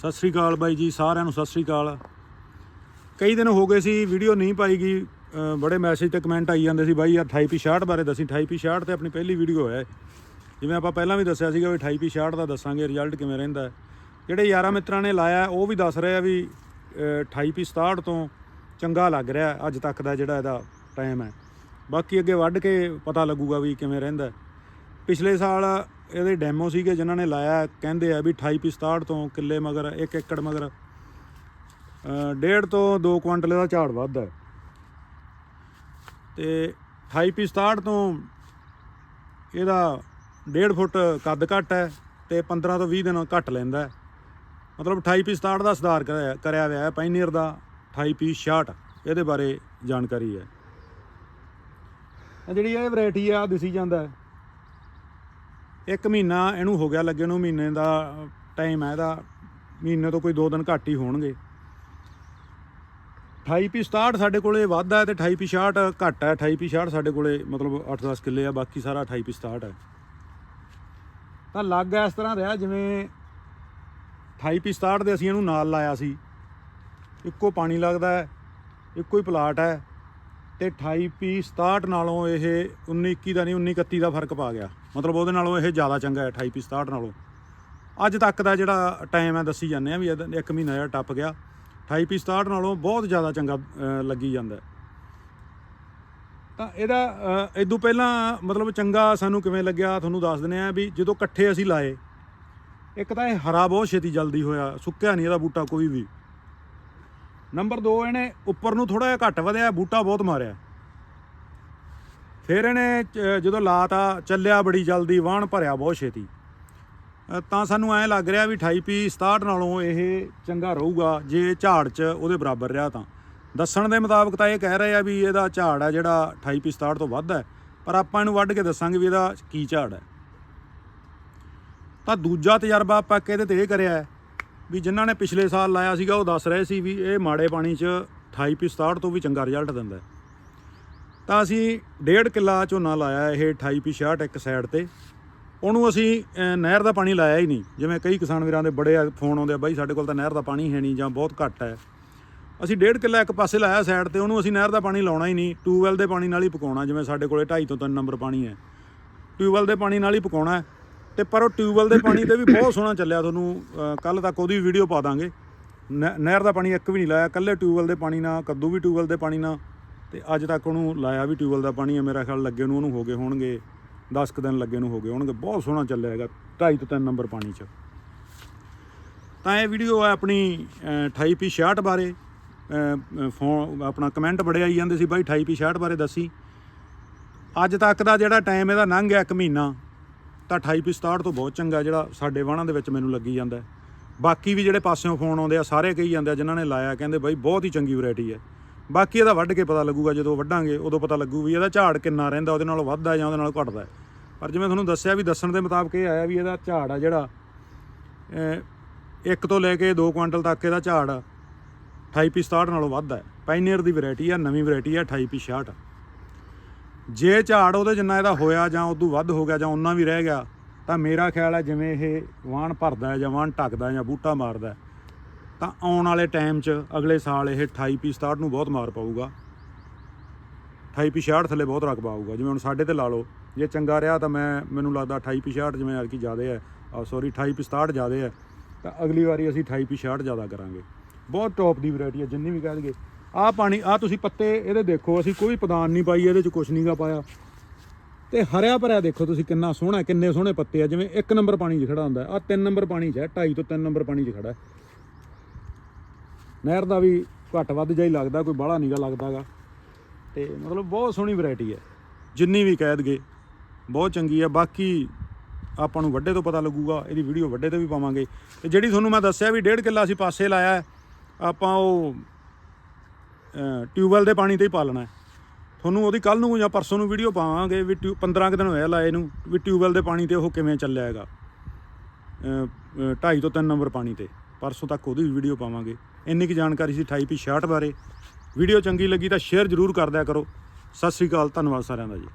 ਸਤਿ ਸ੍ਰੀ ਅਕਾਲ ਬਾਈ ਜੀ ਸਾਰਿਆਂ ਨੂੰ ਸਤਿ ਸ੍ਰੀ ਅਕਾਲ। ਕਈ ਦਿਨ ਹੋ ਗਏ ਸੀ ਵੀਡੀਓ ਨਹੀਂ ਪਾਈ ਗਈ। ਬੜੇ ਮੈਸੇਜ ਤੇ ਕਮੈਂਟ ਆਈ ਜਾਂਦੇ ਸੀ ਬਾਈ ਯਾਰ 28 66 ਬਾਰੇ ਦੱਸੀ 28 66 ਤੇ ਆਪਣੀ ਪਹਿਲੀ ਵੀਡੀਓ ਹੈ। ਜਿਵੇਂ ਆਪਾਂ ਪਹਿਲਾਂ ਵੀ ਦੱਸਿਆ ਸੀਗਾ ਵੀ 28 66 ਦਾ ਦੱਸਾਂਗੇ ਰਿਜ਼ਲਟ ਕਿਵੇਂ ਰਹਿੰਦਾ ਜਿਹੜੇ ਯਾਰਾਂ ਮਿੱਤਰਾਂ ਨੇ ਲਾਇਆ ਉਹ ਵੀ ਦੱਸ ਰਹੇ ਆ ਵੀ ਅ, 28 67 ਤੋਂ ਚੰਗਾ ਲੱਗ ਰਿਹਾ ਅੱਜ ਤੱਕ ਦਾ ਜਿਹੜਾ ਇਹਦਾ ਟਾਈਮ ਹੈ। ਬਾਕੀ ਅੱਗੇ ਵੱਢ ਕੇ ਪਤਾ ਲੱਗੂਗਾ ਵੀ ਕਿਵੇਂ ਰਹਿੰਦਾ ਪਿਛਲੇ ਸਾਲ ਇਹਦੇ ਡੈਮੋ ਸੀਗੇ ਜਿਨ੍ਹਾਂ ਨੇ ਲਾਇਆ, ਕਹਿੰਦੇ ਆ ਵੀ 28 67 ਤੋਂ ਕਿੱਲੇ ਮਗਰ 1 ਏਕੜ ਮਗਰ। ਡੇਢ ਤੋਂ 2 ਕੁਇੰਟਲ ਦਾ ਝਾੜ ਵੱਧਦਾ ਹੈ। ਤੇ 28 67 ਤੋਂ ਇਹਦਾ 1.5 ਫੁੱਟ ਕੱਦ ਘੱਟ ਹੈ ਤੇ 15 ਤੋਂ 20 ਦਿਨ ਘੱਟ ਲੈਂਦਾ ਮਤਲਬ 28 67 ਦਾ ਸੁਧਾਰ ਕਰਿਆ ਕਰਿਆ ਹੋਇਆ ਹੈ ਪਾਈਨੀਅਰ ਦਾ 28 66 ਇਹਦੇ ਬਾਰੇ ਜਾਣਕਾਰੀ ਹੈ। ਜਿਹੜੀ ਇਹ ਵੈਰਾਈਟੀ ਆ ਦਿਸੀ ਜਾਂਦਾ ਹੈ। ਇੱਕ ਮਹੀਨਾ ਇਹਨੂੰ ਹੋ ਗਿਆ ਲੱਗੇ ਨੂੰ ਮਹੀਨੇ ਦਾ ਟਾਈਮ ਹੈ ਇਹਦਾ। ਮਹੀਨੇ ਤੋਂ ਕੋਈ 2 ਦਿਨ ਘੱਟ ਹੀ ਹੋਣਗੇ। 28 67 ਸਾਡੇ ਕੋਲੇ ਵੱਧ ਹੈ ਤੇ 28 66 ਘੱਟ ਹੈ। 28 66 ਸਾਡੇ ਕੋਲੇ ਮਤਲਬ 8-10 ਕਿੱਲੇ ਆ, ਬਾਕੀ ਸਾਰਾ 28 67 ਹੈ। ਤਾਂ ਲੱਗ ਇਸ ਤਰ੍ਹਾਂ ਰਿਹਾ ਜਿਵੇਂ 28 67 ਦੇ ਅਸੀਂ ਇਹਨੂੰ ਨਾਲ ਲਾਇਆ ਸੀ। ਇੱਕੋ ਪਾਣੀ ਲੱਗਦਾ ਹੈ, ਇੱਕੋ ਹੀ ਪਲਾਟ ਹੈ। ਤੇ 28 67 ਨਾਲੋਂ ਇਹ 19 21 ਦਾ ਨਹੀਂ 19 31 ਦਾ ਫ਼ਰਕ ਪਾ ਗਿਆ। ਮਤਲਬ ਉਹਦੇ ਨਾਲੋਂ ਇਹ ਜ਼ਿਆਦਾ ਚੰਗਾ ਹੈ 28 67 ਨਾਲੋਂ। ਅੱਜ ਤੱਕ ਦਾ ਜਿਹੜਾ ਟਾਈਮ ਹੈ ਦੱਸੀ ਜਾਂਦੇ ਆ ਵੀ ਇਹਦਾ ਇੱਕ ਮਹੀਨਾ ਜਿਹੜਾ ਟੱਪ ਗਿਆ। 28 67 ਨਾਲੋਂ ਬਹੁਤ ਜ਼ਿਆਦਾ ਚੰਗਾ ਲੱਗੀ ਜਾਂਦਾ ਤਾਂ ਇਹਦਾ ਅ, ਇਦੋਂ ਪਹਿਲਾਂ ਮਤਲਬ ਚੰਗਾ ਸਾਨੂੰ ਕਿਵੇਂ ਲੱਗਿਆ ਤੁਹਾਨੂੰ ਦੱਸ ਦਿੰਦੇ ਆ ਵੀ ਜਦੋਂ ਇਕੱਠੇ ਅਸੀਂ ਲਾਏ ਇੱਕ ਤਾਂ ਇਹ ਹਰਾ ਬਹੁਤ ਛੇਤੀ ਜਲਦੀ ਹੋਇਆ ਸੁੱਕਿਆ ਨਹੀਂ ਇਹਦਾ ਬੂਟਾ ਕੋਈ ਵੀ। ਨੰਬਰ 2 ਇਹਨੇ ਉੱਪਰ ਨੂੰ ਥੋੜਾ ਜਿਹਾ ਘੱਟ ਵਧਿਆ, ਬੂਟਾ ਬਹੁਤ ਮਾਰਿਆ। ਫਿਰ ਇਹਨੇ ਚ- ਜਦੋਂ ਲਾਤਾ, ਚੱਲਿਆ ਬੜੀ ਜਲਦੀ, ਵਾਹਣ ਭਰਿਆ ਬਹੁਤ ਛੇਤੀ। ਤਾਂ ਸਾਨੂੰ ਐਂ ਲੱਗ ਰਿਹਾ ਵੀ 28 ਪੀ 67 ਨਾਲੋਂ ਇਹ ਚੰਗਾ ਰਹੂਗਾ, ਜੇ ਝਾੜ 'ਚ ਉਹਦੇ ਬਰਾਬਰ ਰਿਹਾ ਤਾਂ। ਦੱਸਣ ਦੇ ਮੁਤਾਬਕ ਤਾਂ ਇਹ ਕਹਿ ਰਹੇ ਆ ਵੀ ਇਹਦਾ ਝਾੜ ਹੈ ਜਿਹੜਾ 28 ਪੀ 67 ਤੋਂ ਵੱਧ ਹੈ, ਪਰ ਆਪਾਂ ਇਹਨੂੰ ਵੱਢ ਕੇ ਦੱਸਾਂਗੇ ਵੀ ਇਹਦਾ ਕੀ ਝਾੜ ਹੈ। ਤਾਂ ਦੂਜਾ ਤਜਰਬਾ ਆਪਾਂ ਕਿਹਦੇ ਤੇ ਇਹ ਕਰਿਆ ਹੈ ਵੀ ਜਿਨ੍ਹਾਂ ਨੇ ਪਿਛਲੇ ਸਾਲ ਲਾਇਆ ਸੀਗਾ, ਉਹ ਦੱਸ ਰਹੇ ਸੀ ਵੀ ਇਹ ਮਾੜੇ ਪਾਣੀ 'ਚ 28 ਪੀ 67 ਤੋਂ ਵੀ ਚੰਗਾ ਰਿਜ਼ਲਟ ਦਿੰਦਾ ਤਾਂ ਅਸੀਂ ਡੇਢ ਕਿੱਲਾ ਝੋਨਾ ਲਾਇਆ ਇਹ 28 ਪੀ 66 ਇੱਕ ਸਾਈਡ ਤੇ। ਉਹਨੂੰ ਅਸੀਂ ਨਹਿਰ ਦਾ ਪਾਣੀ ਲਾਇਆ ਹੀ ਨਹੀਂ। ਜਿਵੇਂ ਕਈ ਕਿਸਾਨ ਵੀਰਾਂ ਦੇ ਬੜੇ ਫੋਨ ਆਉਂਦੇ ਆ, ਬਾਈ, ਸਾਡੇ ਕੋਲ ਤਾਂ ਨਹਿਰ ਦਾ ਪਾਣੀ ਹੈ ਨਹੀਂ ਜਾਂ ਬਹੁਤ ਘੱਟ ਹੈ। ਅਸੀਂ ਡੇਢ ਕਿੱਲਾ ਇੱਕ ਪਾਸੇ ਲਾਇਆ ਸਾਈਡ ਤੇ, ਉਹਨੂੰ ਅਸੀਂ ਨਹਿਰ ਦਾ ਪਾਣੀ ਲਾਉਣਾ ਹੀ ਨਹੀਂ। ਟਿਊਬਵੈਲ ਦੇ ਪਾਣੀ ਨਾਲ ਹੀ ਪਕਾਉਣਾ, ਜਿਵੇਂ ਸਾਡੇ ਕੋਲੇ 2.5 ਤੋਂ 3 ਨੰਬਰ ਪਾਣੀ ਹੈ। ਟਿਊਬਵੈਲ ਦੇ ਪਾਣੀ ਨਾਲ ਹੀ ਪਕਾਉਣਾ ਹੈ। ਤੇ ਪਰ ਉਹ ਟਿਊਬਵੈਲ ਦੇ ਪਾਣੀ ਤੇ ਵੀ ਬਹੁਤ ਸੋਹਣਾ ਚੱਲਿਆ ਤੁਹਾਨੂੰ ਕੱਲ ਤੱਕ ਉਹਦੀ ਵੀਡੀਓ ਪਾ ਦਾਂਗੇ। ਨਹਿ- ਨਹਿਰ ਦਾ ਪਾਣੀ ਇੱਕ ਵੀ ਨਹੀਂ ਲਾਇਆ ਕੱਲੇ ਟਿਊਬਵੈਲ ਦੇ ਪਾਣੀ ਨਾਲ ਕੱਦੂ ਵੀ ਟਿਊਬਵੈਲ ਦੇ ਪਾਣੀ ਨਾਲ ਤੇ ਅੱਜ ਤੱਕ ਉਹਨੂੰ ਲਾਇਆ ਵੀ ਟਿਊਬਵੈਲ ਦਾ ਪਾਣੀ ਹੈ ਮੇਰਾ ਖਿਆਲ ਲੱਗੇ ਨੂੰ ਉਹਨੂੰ ਹੋ ਗਏ ਹੋਣਗੇ 10 ਕੁ ਦਿਨ ਲੱਗੇ ਨੂੰ ਹੋ ਗਏ ਹੋਣਗੇ ਬਹੁਤ ਸੋਹਣਾ ਚੱਲਿਆ ਹੈਗਾ 2.5 ਤੋਂ 3 ਨੰਬਰ ਪਾਣੀ 'ਚ। ਤਾਂ ਇਹ ਵੀਡੀਓ ਹੈ ਆਪਣੀ ਅ, 28 ਪੀ 66 ਬਾਰੇ ਅ, ਫੋਨ ਆਪਣਾ ਕਮੈਂਟ ਬੜੇ ਆਈ ਜਾਂਦੇ ਸੀ ਬਾਈ 28 ਪੀ 66 ਬਾਰੇ ਦੱਸੀ। ਅੱਜ ਤੱਕ ਦਾ ਜਿਹੜਾ ਟਾਈਮ ਇਹਦਾ ਲੰਘ ਗਿਆ ਇੱਕ ਮਹੀਨਾ ਤਾਂ 28 ਪੀ 67 ਤੋਂ ਬਹੁਤ ਚੰਗਾ ਜਿਹੜਾ ਸਾਡੇ ਵਾਹਣਾਂ ਦੇ ਵਿੱਚ ਮੈਨੂੰ ਲੱਗੀ ਜਾਂਦਾ ਬਾਕੀ ਵੀ ਜਿਹੜੇ ਪਾਸਿਓਂ ਫੋਨ ਆਉਂਦੇ ਆ, ਸਾਰੇ ਕਹੀ ਜਾਂਦੇ ਆ, ਜਿਨ੍ਹਾਂ ਨੇ ਲਾਇਆ, ਕਹਿੰਦੇ ਬਾਈ ਬਹੁਤ ਹੀ ਚੰਗੀ ਵੈਰਾਈਟੀ ਹੈ। ਬਾਕੀ ਇਹਦਾ ਵੱਢ ਕੇ ਪਤਾ ਲੱਗੂਗਾ, ਜਦੋਂ ਵੱਢਾਂਗੇ, ਉਦੋਂ ਪਤਾ ਲੱਗੂ ਵੀ ਇਹਦਾ ਝਾੜ ਕਿੰਨਾ ਰਹਿੰਦਾ, ਉਹਦੇ ਨਾਲੋਂ ਵੱਧਦਾ ਜਾਂ ਉਹਦੇ ਨਾਲੋਂ ਘਟਦਾ ਪਰ ਜਿਵੇਂ ਤੁਹਾਨੂੰ ਦੱਸਿਆ ਵੀ, ਦੱਸਣ ਦੇ ਮੁਤਾਬਕ ਇਹ ਆਇਆ ਵੀ ਇਹਦਾ ਝਾੜ ਆ ਜਿਹੜਾ ਇੱਕ ਤੋਂ ਲੈ ਕੇ 2 ਕੁਇੰਟਲ ਤੱਕ ਇਹਦਾ ਝਾੜ 28 ਪੀ 67 ਨਾਲੋਂ ਵੱਧ ਹੈ। ਪਾਈਨੀਅਰ ਦੀ ਵੈਰਾਈਟੀ ਆ, ਨਵੀਂ ਵੈਰਾਈਟੀ ਆ 28 ਪੀ 66 ਜੇ ਝਾੜ ਉਹਦੇ ਜਿੰਨਾ ਇਹਦਾ ਹੋਇਆ ਜਾਂ ਉਦੋਂ ਵੱਧ ਹੋ ਗਿਆ ਜਾਂ ਉਨਾ ਵੀ ਰਹਿ ਗਿਆ, ਤਾਂ ਮੇਰਾ ਖਿਆਲ ਹੈ ਜਿਵੇਂ ਇਹ ਵਾਣ ਭਰਦਾ ਜਾਂ ਵਾਣ ਟੱਕਦਾ ਜਾਂ ਬੂਟਾ ਮਾਰਦਾ ਤਾਂ ਆਉਣ ਵਾਲੇ ਟਾਈਮ 'ਚ ਅਗਲੇ ਸਾਲ ਇਹ 28 ਪੀ 67 ਨੂੰ ਬਹੁਤ ਮਾਰ ਪਾਊਗਾ। 28 ਪੀ 66 ਥੱਲੇ ਬਹੁਤ ਰਕਬਾ ਆਊਗਾ ਜਿਵੇਂ ਹੁਣ ਸਾਡੇ ਤੇ ਲਾ ਲਓ, ਜੇ ਚੰਗਾ ਰਿਹਾ ਤਾਂ ਮੈਂ, ਮੈਨੂੰ ਲੱਗਦਾ 28 ਪੀ 66 ਜਿਵੇਂ ਐਤਕੀ ਜ਼ਿਆਦਾ ਹੈ ਸੌਰੀ 28 ਪੀ 67 ਜ਼ਿਆਦਾ ਹੈ, ਤਾਂ ਅਗਲੀ ਵਾਰੀ ਅਸੀਂ 28 ਪੀ 66 ਜ਼ਿਆਦਾ ਕਰਾਂਗੇ। ਬਹੁਤ ਟੌਪ ਦੀ ਵੈਰਾਈਟੀ ਹੈ, ਜਿੰਨੀ ਵੀ ਕਹਿ ਦਈਏ ਆਹ ਪਾਣੀ ਆਹ ਤੁਸੀਂ ਪੱਤੇ, ਇਹਦੇ ਦੇਖੋ, ਅਸੀਂ ਕੋਈ ਪਦਾਨ ਨਹੀਂ ਪਾਈ, ਇਹਦੇ 'ਚ ਕੁਝ ਨਹੀਂਗਾ ਪਾਇਆ। ਤੇ ਹਰਿਆ ਭਰਿਆ ਦੇਖੋ ਤੁਸੀਂ ਕਿੰਨਾ ਸੋਹਣਾ ਕਿੰਨੇ ਸੋਹਣੇ ਪੱਤੇ ਆ, ਜਿਵੇਂ ਇੱਕ ਨੰਬਰ ਪਾਣੀ 'ਚ ਖੜਾ ਹੁੰਦਾ ਆ ਤਿੰਨ ਨੰਬਰ ਪਾਣੀ 'ਚ ਹੈ 2.5 ਤੋਂ 3 ਨੰਬਰ ਪਾਣੀ 'ਚ ਖੜਾ ਨਹਿਰ ਦਾ ਵੀ ਘੱਟ ਵੱਧ ਜਿਹਾ ਹੀ ਲੱਗਦਾ, ਕੋਈ ਬਾਹਲਾ ਨੀਗਾ ਲੱਗਦਾਗਾ ਤੇ ਮਤਲਬ ਬਹੁਤ ਸੋਹਣੀ ਵੈਰਾਈਟੀ ਹੈ। ਜਿੰਨੀ ਵੀ ਕੈਦ ਗਏ, ਬਹੁਤ ਚੰਗੀ ਹੈ। ਬਾਕੀ ਆਪਾਂ ਨੂੰ ਵੱਡੇ ਤੋਂ ਪਤਾ ਲੱਗੂਗਾ, ਇਹਦੀ ਵੀਡੀਓ ਵੱਡੇ ਤੇ ਵੀ ਪਾਵਾਂਗੇ। ਤੇ ਜਿਹੜੀ ਤੁਹਾਨੂੰ ਮੈਂ ਦੱਸਿਆ ਵੀ ਡੇਢ ਕਿੱਲਾ ਅਸੀਂ ਪਾਸੇ ਲਾਇਆ ਆਪਾਂ ਉਹ ਟਿਊਬਵੈਲ ਦੇ ਪਾਣੀ ਤੇ ਹੀ ਪਾਲਣਾ ਹੈ। ਤੁਹਾਨੂੰ ਉਹਦੀ ਕੱਲ ਨੂੰ ਜਾਂ ਪਰਸੋਂ ਨੂੰ ਵੀਡੀਓ ਪਾਵਾਂਗੇ ਵੀ ਟਿਊ 15 ਕੁ ਦਿਨ ਹੋਇਆ ਲਾਏ ਨੂੰ ਵੀ ਟਿਊਬਵੈਲ ਦੇ ਪਾਣੀ ਤੇ ਉਹ ਕਿਵੇਂ ਚੱਲਿਆ ਹੈਗਾ। 2.5 ਤੋਂ 3 ਨੰਬਰ ਪਾਣੀ ਤੇ। ਪਰਸੋਂ ਤੱਕ ਉਹਦੀ ਵੀ ਵੀਡੀਓ ਪਾਵਾਂਗੇ। ਇੰਨੀ ਕੁ ਜਾਣਕਾਰੀ ਸੀ 28 ਪੀ 66 ਬਾਰੇ। ਵੀਡੀਓ ਚੰਗੀ ਲੱਗੀ ਤਾਂ ਸ਼ੇਅਰ ਜ਼ਰੂਰ ਕਰ ਦਿਆ ਕਰੋ। ਸਤਿ ਸ੍ਰੀ ਅਕਾਲ, ਧੰਨਵਾਦ ਸਾਰਿਆਂ ਦਾ ਜੀ।